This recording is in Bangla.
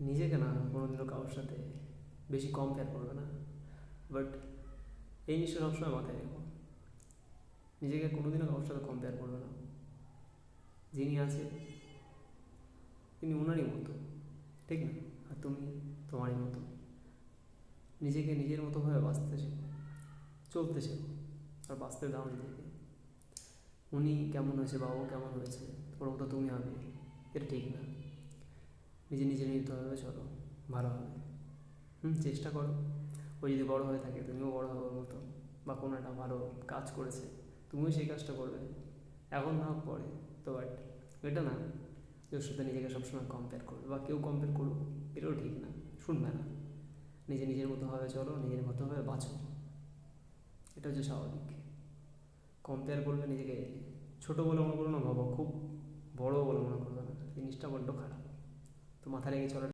নিজেকে না, কোনোদিনও কারোর সাথে বেশি কম্পেয়ার করবে না। বাট এই জিনিসটা সবসময় মাথায় রেখো। নিজেকে কোনোদিনও কারোর সাথে কম্পেয়ার করবে না। যিনি আছে, তিনি ওনারই মতো, ঠিক না? আর তুমি তোমারই মতো। নিজেকে নিজের মতোভাবে বাঁচতে শেখো, চলতে শেখো। আর বাঁচতে দাও নিজেকে। উনি কেমন হয়েছে বা ও কেমন হয়েছে ওর মতো তুমি হবে এটা ঠিক না। নিজে নিজে নির্ভরভাবে চলো, ভালো হবে। হুম, চেষ্টা করো। ও যদি বড় হয়ে থাকে, তুমিও বড় হবে ওর মতো, বা কোনো একটা ভালো কাজ করেছে, তুমিও সেই কাজটা করবে। এখন না হোক পরে, তো বাট এটা না ওর সাথে নিজেকে সবসময় কম্পেয়ার করবে, বা কেউ কম্পেয়ার করুক, এটাও ঠিক না, শুনবে না। নিজে নিজের মতোভাবে চলো, নিজের মতোভাবে বাঁচো। এটা হচ্ছে স্বাভাবিক। কম্পেয়ার করবে নিজেকে, ছোটো বলে মনে করো না, ভাবো, খুব বড় বলে মনে করবে না, জিনিসটা বড্ড খারাপ। তো মাথা রেখে চলাটা